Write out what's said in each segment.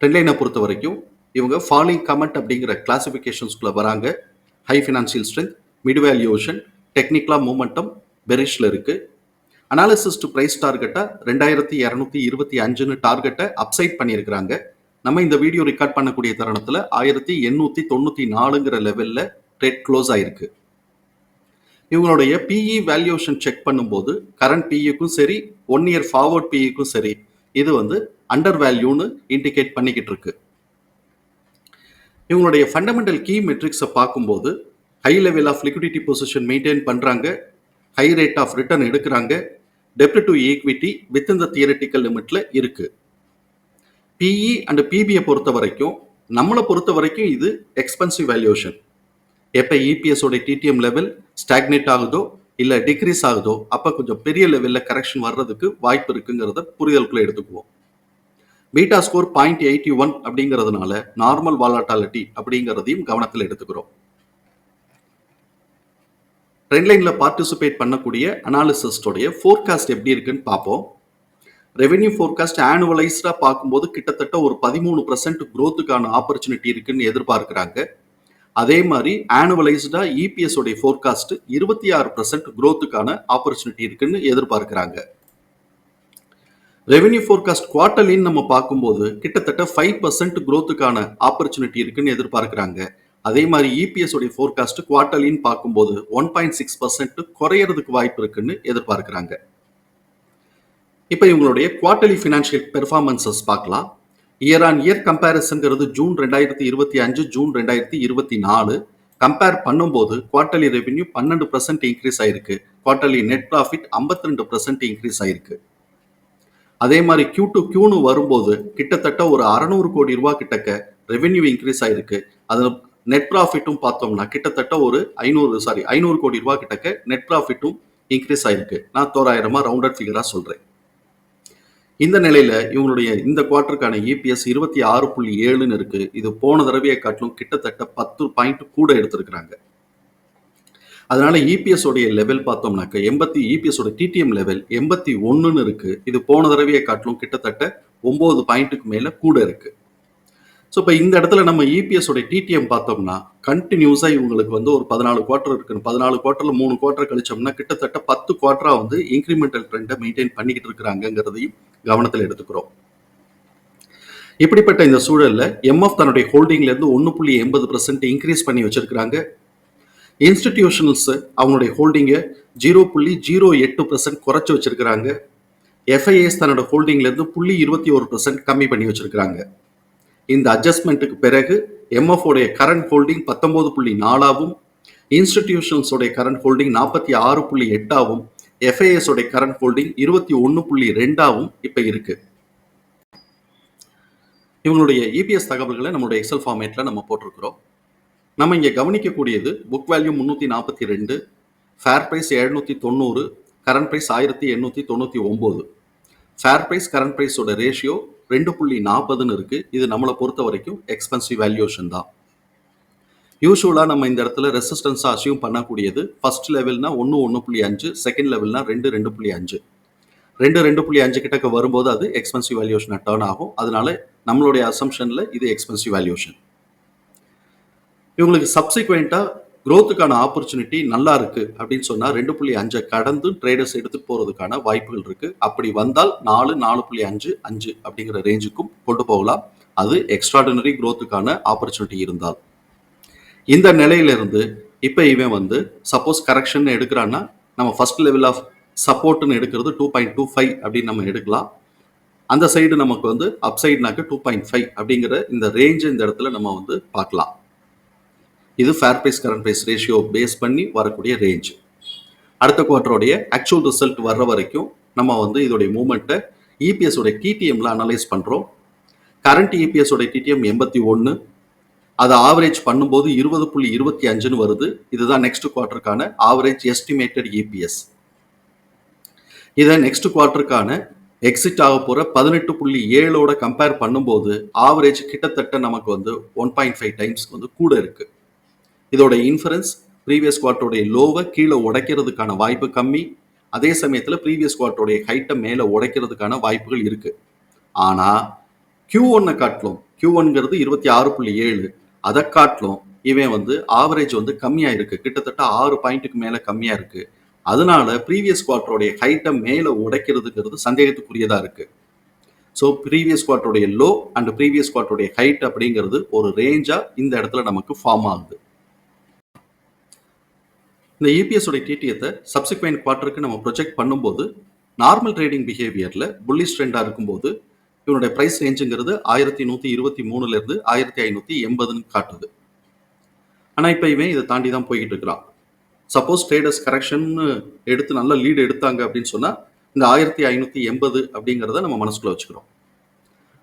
ட்ரெண்ட்லைனை பொறுத்த வரைக்கும் இவங்க ஃபாலிங் கமெண்ட் அப்படிங்கிற கிளாசிஃபிகேஷன்ஸ்குள்ளே வராங்க. High financial strength mid valuation டெக்னிக்கலாக மூமெண்டம் பெரிஷில் இருக்குது அனாலிசிஸ் டு ப்ரைஸ் டார்கெட்டை ரெண்டாயிரத்தி இரநூத்தி இருபத்தி அஞ்சுன்னு டார்கெட்டை அப்சைட் பண்ணியிருக்கிறாங்க. நம்ம இந்த வீடியோ ரெக்கார்ட் பண்ணக்கூடிய தருணத்தில் ஆயிரத்தி எண்ணூற்றி தொண்ணூற்றி நாலுங்கிற லெவலில் ட்ரேட் க்ளோஸ் ஆயிருக்கு. இவங்களுடைய பிஇ வேல்யூஷன் செக் பண்ணும்போது கரண்ட் பிஇக்கும் சரி ஒன் இயர் ஃபார்வர்ட் பிஇக்கும் சரி இது வந்து அண்டர் வேல்யூன்னு இண்டிகேட் பண்ணிக்கிட்டு இருக்கு இவங்களுடைய ஃபண்டமெண்டல் கீ மெட்ரிக்ஸை பார்க்கும்போது high level of liquidity position maintain பண்ணுறாங்க ஹை ரேட் ஆஃப் ரிட்டர்ன் எடுக்கிறாங்க டெப்ட் டு ஈக்விட்டி வித் இந்த தியரட்டிக்கல் லிமிட்ல இருக்கு. பிஇ அண்ட் பிபியை பொறுத்த வரைக்கும் நம்மளை பொறுத்த வரைக்கும் இது எக்ஸ்பென்சிவ் வேல்யூஷன் எப்போ இபிஎஸ் டிடிஎம் லெவல் ஸ்டாக்னேட் ஆகுதோ இல்லை டிக்ரீஸ் ஆகுதோ அப்போ கொஞ்சம் பெரிய லெவலில் கரெக்ஷன் வர்றதுக்கு வாய்ப்பு இருக்குங்கிறத புரிதலுக்குள்ளே எடுத்துக்குவோம். Beta score point eighty one அப்படிங்கிறதுனால நார்மல் வாலாட்டாலிட்டி அப்படிங்கிறதையும் கவனத்தில் எடுத்துக்கிறோம். ட்ரெண்ட்லைனில் பார்ட்டிசிபேட் பண்ணக்கூடிய அனாலிசிஸ்டோடைய ஃபோர்காஸ்ட் எப்படி இருக்குன்னு பார்ப்போம். ரெவென்யூ ஃபோர்காஸ்ட் ஆனுவலைஸ்டாக பார்க்கும்போது கிட்டத்தட்ட ஒரு பதிமூணு பர்சன்ட் க்ரோத்துக்கான ஆப்பர்ச்சுனிட்டி இருக்குன்னு எதிர்பார்க்குறாங்க. அதே மாதிரி ஆனுவலைஸ்டா இபிஎஸ் உடைய ஃபோர்காஸ்ட் இருபத்தி ஆறு பர்சன்ட் க்ரோத்துக்கான ஆப்பர்ச்சுனிட்டி இருக்குன்னு எதிர்பார்க்குறாங்க. ரெவென்யூ ஃபோர்காஸ்ட் குவார்டர்லின்னு நம்ம பார்க்கும்போது கிட்டத்தட்ட ஃபைவ் பர்சன்ட் க்ரோத்துக்கான ஆப்பர்ச்சுனிட்டி இருக்குன்னு எதிர்பார்க்குறாங்க. அதே மாதிரி இபிஎஸ் உடைய ஃபோர்காஸ்ட் குவார்டர்லின்னு பார்க்கும்போது ஒன் பாயிண்ட் சிக்ஸ் பர்சன்ட் குறையறதுக்கு வாய்ப்பு இருக்குன்னு எதிர்பார்க்குறாங்க. இப்போ இவங்களுடைய குவார்டர்லி ஃபினான்ஷியல் பெர்ஃபார்மன்சஸ் பார்க்கலாம். இயர் ஆன் இயர் கம்பேரிசன்கிறது ஜூன் ரெண்டாயிரத்தி இருபத்தி அஞ்சு ஜூன் ரெண்டாயிரத்தி இருபத்தி நாலு. கம்பேர் பண்ணும்போது குவார்டர்லி ரெவென்யூ பன்னெண்டு பர்சன்ட் இன்க்ரீஸ் ஆயிருக்கு. குவார்டர்லி நெட் ப்ராஃபிட் ஐம்பத்தி ரெண்டு பர்சன்ட் இன்க்ரீஸ் ஆயிருக்கு. அதே மாதிரி கியூ டு கியூன்னு வரும்போது கிட்டத்தட்ட ஒரு அறநூறு கோடி ரூபா கிட்டக்க ரெவென்யூ இன்க்ரீஸ் ஆயிருக்கு. அது நெட் ப்ராஃபிட்டும் பார்த்தோம்னா கிட்டத்தட்ட ஒரு ஐநூறு சாரி ஐநூறு கோடி ரூபா கிட்டக்க நெட் ப்ராஃபிட்டும் இன்க்ரீஸ் ஆயிருக்கு. நான் தோராயிரமா ரவுண்டட் ஃபிகரா சொல்றேன். இந்த நிலையில இவங்களுடைய இந்த குவார்டருக்கான இபிஎஸ் இருபத்தி ஆறு புள்ளி ஏழுன்னு இருக்கு. இது போன தடவையை காட்டிலும் கிட்டத்தட்ட பத்து பாயிண்ட் கூட எடுத்திருக்கிறாங்க. அதனால் இபிஎஸோடைய லெவல் பார்த்தோம்னாக்க எண்பத்தி இபிஎஸ் டிடிஎம் லெவல் எண்பத்தி ஒன்றுன்னு இருக்குது இது போன தடவையை காட்டிலும் கிட்டத்தட்ட ஒம்பது பாயிண்ட்டுக்கு மேலே கூட இருக்குது ஸோ இப்போ இந்த இடத்துல நம்ம இபிஎஸ் டிடிஎம் பார்த்தோம்னா கண்டினியூஸாக இவங்களுக்கு வந்து ஒரு பதினாலு குவார்ட்டர் இருக்குன்னு பதினாலு குவார்டரில் மூணு குவார்ட்டர் கழிச்சோம்னா கிட்டத்தட்ட பத்து குவார்ட்டராக வந்து இன்க்ரிமெண்டல் ட்ரெண்டை மெயின்டைன் பண்ணிக்கிட்டு இருக்கிறாங்கிறதையும் கவனத்தில் எடுத்துக்கிறோம். இப்படிப்பட்ட இந்த சூழலில் எம்எஃப் தன்னுடைய ஹோல்டிங்லேருந்து ஒன்று புள்ளி எண்பது பர்சன்ட் இன்க்ரீஸ் பண்ணி வச்சிருக்கிறாங்க. இன்ஸ்டிடியூஷனல்ஸு அவங்களுடைய ஹோல்டிங்கை ஜீரோ புள்ளி ஜீரோ எட்டு பர்சன்ட் குறைச்சி வச்சிருக்கிறாங்க. எஃப்ஐஎஸ் தன்னோட ஹோல்டிங்லேருந்து புள்ளி இருபத்தி ஒரு பர்சன்ட் கம்மி பண்ணி வச்சுருக்கிறாங்க. இந்த அட்ஜஸ்ட்மெண்ட்டுக்கு பிறகு எம்எஃப்ஓடைய கரண்ட் ஹோல்டிங் பத்தொம்போது புள்ளி நாலாவும் இன்ஸ்டிடியூஷன்ஸோடைய கரண்ட் ஹோல்டிங் நாற்பத்தி ஆறு புள்ளி எட்டாவும் எஃப்ஐஎஸோடைய கரண்ட் ஹோல்டிங் இருபத்தி ஒன்று புள்ளி ரெண்டாவும் இப்போ இருக்குது இவங்களுடைய இபிஎஸ் தகவல்களை நம்மளுடைய எக்ஸல் ஃபார்மேட்டில் நம்ம போட்டிருக்கிறோம். நம்ம இங்கே கவனிக்கக்கூடியது புக் வேல்யூ முந்நூற்றி நாற்பத்தி ரெண்டு ஃபேர் ப்ரைஸ் எழுநூற்றி தொண்ணூறு கரண்ட் ப்ரைஸ் ஆயிரத்தி எண்ணூற்றி தொண்ணூற்றி ஒம்பது ஃபேர் ப்ரைஸ் கரண்ட் ப்ரைஸோட ரேஷியோ ரெண்டு புள்ளி நாற்பதுன்னு இருக்குது இது நம்மளை பொறுத்த வரைக்கும் எக்ஸ்பென்சிவ் வேல்யூஷன் தான். யூஸ்வலாக நம்ம இந்த இடத்துல ரெசிஸ்டன்ஸாக அச்சீவ் பண்ணக்கூடியது ஃபர்ஸ்ட் லெவல்னா ஒன்று ஒன்று புள்ளி அஞ்சு செகண்ட் லெவல்னா ரெண்டு ரெண்டு புள்ளி அஞ்சு. ரெண்டு ரெண்டு புள்ளி அஞ்சு கிட்டக்க வரும்போது அது எக்ஸ்பென்சிவ் வேல்யூஷனை டேர்ன் ஆகும். அதனால நம்மளுடைய அசம்ஷனில் இது எக்ஸ்பென்சிவ் வேல்யூஷன் இவங்களுக்கு சப்சிக்வெண்ட்டாக க்ரோத்துக்கான ஆப்பர்ச்சுனிட்டி நல்லா இருக்கு அப்படின்னு சொன்னால் ரெண்டு புள்ளி அஞ்சை கடந்து ட்ரேடர்ஸ் எடுத்துட்டு போகிறதுக்கான வாய்ப்புகள் இருக்கு. அப்படி வந்தால் நாலு நாலு புள்ளி அஞ்சு அஞ்சு அப்படிங்கிற ரேஞ்சுக்கும் கொண்டு போகலாம். அது எக்ஸ்ட்ராடினரி க்ரோத்துக்கான ஆப்பர்ச்சுனிட்டி இருந்தால். இந்த நிலையிலிருந்து இப்போ இவன் வந்து சப்போஸ் கரெக்ஷன் எடுக்கிறான்னா நம்ம ஃபர்ஸ்ட் லெவல் ஆஃப் சப்போர்ட்னு எடுக்கிறது டூ பாயிண்ட் டூ ஃபைவ் அப்படின்னு நம்ம எடுக்கலாம். அந்த சைடு நமக்கு வந்து அப்சைட்னாக்க டூ பாயிண்ட் ஃபைவ் அப்படிங்கிற இந்த ரேஞ்சு இந்த இடத்துல நம்ம வந்து பார்க்கலாம். இது fair price current price ratio base பண்ணி வரக்கூடிய ரேஞ்ச் அடுத்த குவார்டருடைய ஆக்சுவல் ரிசல்ட் வர்ற வரைக்கும் நம்ம வந்து இதோடைய மூமெண்ட்டை இபிஎஸ் உடைய டிடிஎம்ல அனலைஸ் பண்ணுறோம் கரண்ட் இபிஎஸ் உடைய டிடிஎம் எண்பத்தி ஒன்று அதை ஆவரேஜ் பண்ணும்போது இருபது புள்ளி இருபத்தி அஞ்சுன்னு வருது. இதுதான் நெக்ஸ்ட் குவார்ட்டருக்கான ஆவரேஜ் எஸ்டிமேட்டட் இபிஎஸ் இதை நெக்ஸ்ட் குவார்ட்டருக்கான எக்ஸிட் ஆக போகிற பதினெட்டு புள்ளி ஏழோட கம்பேர் பண்ணும்போது ஆவரேஜ் கிட்டத்தட்ட நமக்கு வந்து ஒன் பாயிண்ட் ஃபைவ் டைம்ஸ் வந்து கூட இருக்குது இதோட இன்ஃபரன்ஸ் ப்ரீவியஸ் குவார்ட்டருடைய லோவை கீழே உடைக்கிறதுக்கான வாய்ப்பு கம்மி. அதே சமயத்தில் ப்ரீவியஸ் குவார்ட்டருடைய ஹைட்டை மேலே உடைக்கிறதுக்கான வாய்ப்புகள் இருக்கு. ஆனால் கியூ ஒன்னை காட்டிலும் கியூ ஒன்ங்கிறது இருபத்தி ஆறு புள்ளி ஏழு. அதை காட்டிலும் இவன் வந்து ஆவரேஜ் வந்து கம்மியாக இருக்கு. கிட்டத்தட்ட ஆறு பாயிண்ட்டுக்கு மேலே கம்மியாக இருக்கு. அதனால ப்ரீவியஸ் குவார்ட்டருடைய ஹைட்டை மேலே உடைக்கிறதுங்கிறது சந்தேகத்துக்குரியதாக இருக்கு. ஸோ ப்ரீவியஸ் குவார்ட்டருடைய லோ அண்ட் ப்ரீவியஸ் குவார்ட்டருடைய ஹைட் அப்படிங்கிறது ஒரு ரேஞ்சாக இந்த இடத்துல நமக்கு ஃபார்ம் ஆகுது. இந்த இபிஎஸோட டிடிஎத்தை சப்சிக்வெண்ட் குவார்ட்டருக்கு நம்ம ப்ரொஜெக்ட் பண்ணும்போது நார்மல் ட்ரேடிங் பிஹேவியரில் புல்லிஷ் ட்ரெண்டாக இருக்கும்போது இவனுடைய ப்ரைஸ் ரேஞ்சுங்கிறது ஆயிரத்தி நூற்றி இருபத்தி மூணுலேருந்து ஆயிரத்தி ஐநூற்றி எண்பதுன்னு காட்டுது. ஆனால் இப்போ இவன் இதை தாண்டி தான் போய்கிட்டு இருக்கிறான். சப்போஸ் ட்ரேடர்ஸ் கரெக்ஷன்னு எடுத்து நல்ல லீடு எடுத்தாங்க அப்படின்னு சொன்னால் இந்த ஆயிரத்தி ஐநூற்றி எண்பது அப்படிங்கிறத நம்ம மனசுக்குள்ள வச்சுக்கிறோம்.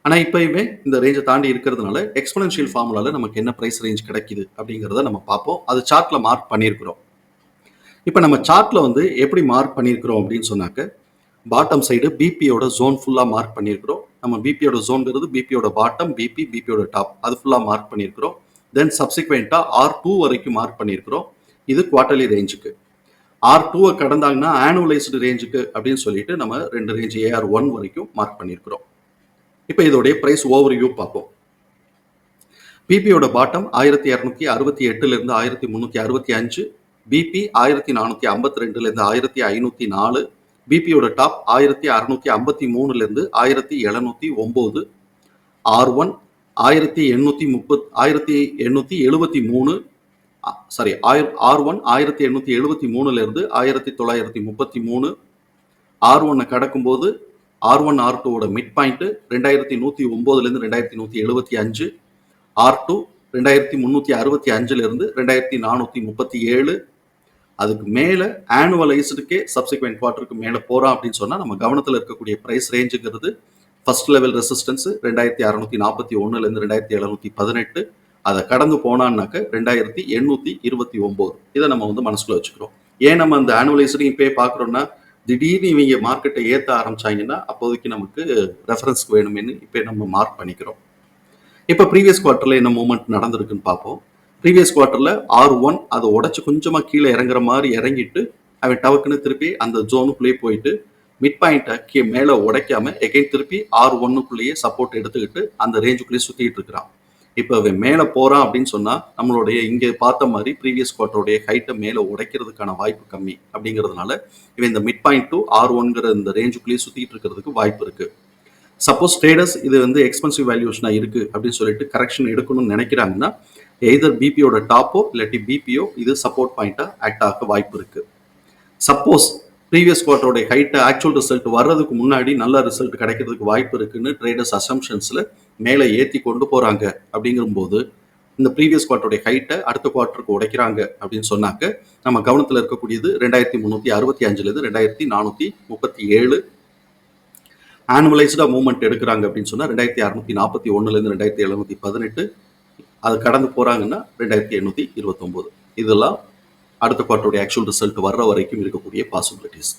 ஆனால் இப்போ இவன் இந்த ரேஞ்சை தாண்டி இருக்கிறதுனால எக்ஸ்பனன்ஷியல் ஃபார்முலாவில் நமக்கு என்ன ப்ரைஸ் ரேஞ்ச் கிடைக்குது அப்படிங்கிறத நம்ம பார்ப்போம். அது சார்ட்டில் மார்க் பண்ணியிருக்கிறோம். இப்போ நம்ம சார்ட்டில் வந்து எப்படி மார்க் பண்ணியிருக்கிறோம் அப்படின்னு சொன்னாக்க பாட்டம் சைடு பிபியோட ஜோன் ஃபுல்லாக மார்க் பண்ணியிருக்கிறோம் நம்ம பிபியோட ஜோன்ங்கிறது பிபியோட பாட்டம் பிபி பிபியோட டாப் அது ஃபுல்லாக மார்க் பண்ணியிருக்கிறோம் தென் சப்சிக்வெண்ட்டாக ஆர் டூ வரைக்கும் மார்க் பண்ணியிருக்கிறோம் இது குவார்டர்லி ரேஞ்சுக்கு ஆர் டூவை கடந்தாங்கன்னா ஆனுவலைஸ்டு ரேஞ்சுக்கு அப்படின்னு சொல்லிட்டு நம்ம ரெண்டு ரேஞ்ச் ஏஆர் ஒன் வரைக்கும் மார்க் பண்ணியிருக்கிறோம் இப்போ இதோடைய ப்ரைஸ் ஓவர் வியூ பார்ப்போம் பிபியோட பாட்டம் ஆயிரத்தி இரநூத்தி அறுபத்தி எட்டுலேருந்து ஆயிரத்தி முந்நூற்றி அறுபத்தி அஞ்சு பிபி ஆயிரத்தி நானூற்றி ஐம்பத்தி ரெண்டுலேருந்து ஆயிரத்தி ஐநூற்றி நாலு பிபியோட டாப் ஆயிரத்தி அறுநூத்தி ஐம்பத்தி மூணுலேருந்து ஆயிரத்தி எழுநூற்றி ஒம்பது ஆர் ஒன் ஆயிரத்தி எண்ணூற்றி முப்பத் ஆயிரத்தி எண்ணூற்றி எழுபத்தி மூணு சாரி ஆயிர ஆர் ஒன் ஆயிரத்தி எண்ணூற்றி எழுபத்தி மூணுலேருந்து ஆயிரத்தி தொள்ளாயிரத்தி முப்பத்தி மூணு ஆர் ஒன்னை கடக்கும்போது ஆர் ஒன் ஆர் டூவோட மிட் பாயிண்ட்டு ரெண்டாயிரத்தி நூற்றி ஒம்போதுலேருந்து ரெண்டாயிரத்தி நூற்றி எழுபத்தி அஞ்சு ஆர் டூ ரெண்டாயிரத்தி முந்நூற்றி அறுபத்தி அஞ்சுலேருந்து ரெண்டாயிரத்தி நானூற்றி முப்பத்தி ஏழு அதுக்கு மேலே ஆனுவலைஸ்டுக்கே சப்சிக்வெண்ட் குவார்ட்டருக்கு மேலே போகிறோம் அப்படின்னு சொன்னால் நம்ம கவனத்தில் இருக்கக்கூடிய ப்ரைஸ் ரேஞ்சுங்கிறது ஃபர்ஸ்ட் லெவல் ரெசிஸ்டன்ஸு ரெண்டாயிரத்தி அறநூற்றி நாற்பத்தி ஒன்றுலேருந்து ரெண்டாயிரத்தி எழுநூற்றி பதினெட்டு. அதை கடந்து போனான்னாக்க ரெண்டாயிரத்தி எண்ணூற்றி இருபத்தி ஒம்பது. இதை நம்ம வந்து மனசுக்குள்ள வச்சுக்கிறோம். ஏன் நம்ம அந்த ஆனுவலைஸ்டையும் இப்போ பார்க்குறோன்னா திடீர்னு இவங்க மார்க்கெட்டை ஏற்ற ஆரம்பிச்சாங்கன்னா அப்போதைக்கு நமக்கு ரெஃபரன்ஸ்க்கு வேணுமேனு இப்போ நம்ம மார்க் பண்ணிக்கிறோம். இப்போ ப்ரீவியஸ் குவார்ட்டரில் என்ன மூமெண்ட் நடந்திருக்குன்னு பார்ப்போம். ப்ரீவியஸ் குவார்ட்டரில் ஆர் ஒன் அதை உடச்சி கொஞ்சமாக கீழே இறங்குற மாதிரி இறங்கிட்டு அவன் டவக்குன்னு திருப்பி அந்த ஜோனுக்குள்ளேயே போயிட்டு மிட் பாயிண்ட்டை கீ மேலே உடைக்காம எகைன் திருப்பி ஆர் ஒன்னுக்குள்ளேயே சப்போர்ட் எடுத்துக்கிட்டு அந்த ரேஞ்சுக்குள்ளேயே சுற்றிட்டு இருக்கிறான். இப்போ அவன் மேலே போகிறான் அப்படின்னு சொன்னால் நம்மளுடைய இங்கே பார்த்த மாதிரி ப்ரீவியஸ் குவார்ட்டருடைய ஹைட்டை மேலே உடைக்கிறதுக்கான வாய்ப்பு கம்மி அப்படிங்கிறதுனால இவன் இந்த மிட் பாயிண்ட் டு ஆர் ஒன்கிற இந்த ரேஞ்சுக்குள்ளேயே சுற்றிட்டு இருக்கிறதுக்கு வாய்ப்பு இருக்குது சப்போஸ் ட்ரேடர்ஸ் இது வந்து எக்ஸ்பென்சிவ் வேல்யூஷனாக இருக்குது அப்படின்னு சொல்லிட்டு கரெக்ஷன் எடுக்கணும்னு நினைக்கிறாங்கன்னா எய்தர் பிபியோட டாப்போ இல்லாட்டி பிபியோ இது சப்போர்ட் பாயிண்ட்டாக ஆக்ட் ஆக வாய்ப்பு இருக்குது சப்போஸ் ப்ரீவியஸ் குவார்ட்டருடைய ஹைட்டை ஆக்சுவல் ரிசல்ட் வர்றதுக்கு முன்னாடி நல்ல ரிசல்ட் கிடைக்கிறதுக்கு வாய்ப்பு இருக்குன்னு ட்ரேடர்ஸ் அசம்ஷன்ஸில் மேலே ஏற்றி கொண்டு போகிறாங்க அப்படிங்கும்போது இந்த ப்ரீவியஸ் குவார்ட்டருடைய ஹைட்டை அடுத்த குவார்ட்டருக்கு உடைக்கிறாங்க அப்படின்னு சொன்னாக்க நம்ம கவனத்தில் இருக்கக்கூடியது ரெண்டாயிரத்தி முந்நூற்றி அறுபத்தி அஞ்சுலேருந்து ரெண்டாயிரத்தி நானூற்றி முப்பத்தி ஏழு ஆனுவலைஸ்டாக மூவ்மெண்ட் எடுக்கிறாங்க அப்படின்னு சொன்னால் ரெண்டாயிரத்தி அறுநூத்தி நாற்பத்தி ஒன்றுலேருந்து ரெண்டாயிரத்தி எழுநூற்றி பதினெட்டு அது கடந்து போகிறாங்கன்னா ரெண்டாயிரத்தி எண்ணூற்றி இருபத்தொம்போது. இதெல்லாம் அடுத்த குவார்ட்டருடைய ஆக்சுவல் ரிசல்ட் வர்ற வரைக்கும் இருக்கக்கூடிய பாசிபிலிட்டிஸ்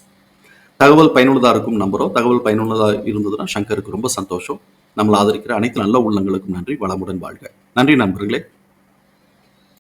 தகவல் பயனுள்ளதாக இருக்கும் நம்புகிறோம் தகவல் பயனுள்ளதாக இருந்ததுன்னா சங்கருக்கு ரொம்ப சந்தோஷம். நம்மளை ஆதரிக்கிற அனைத்து நல்ல உள்ளங்களுக்கும் நன்றி. வளமுடன் வாழ்க. நன்றி நண்பர்களே.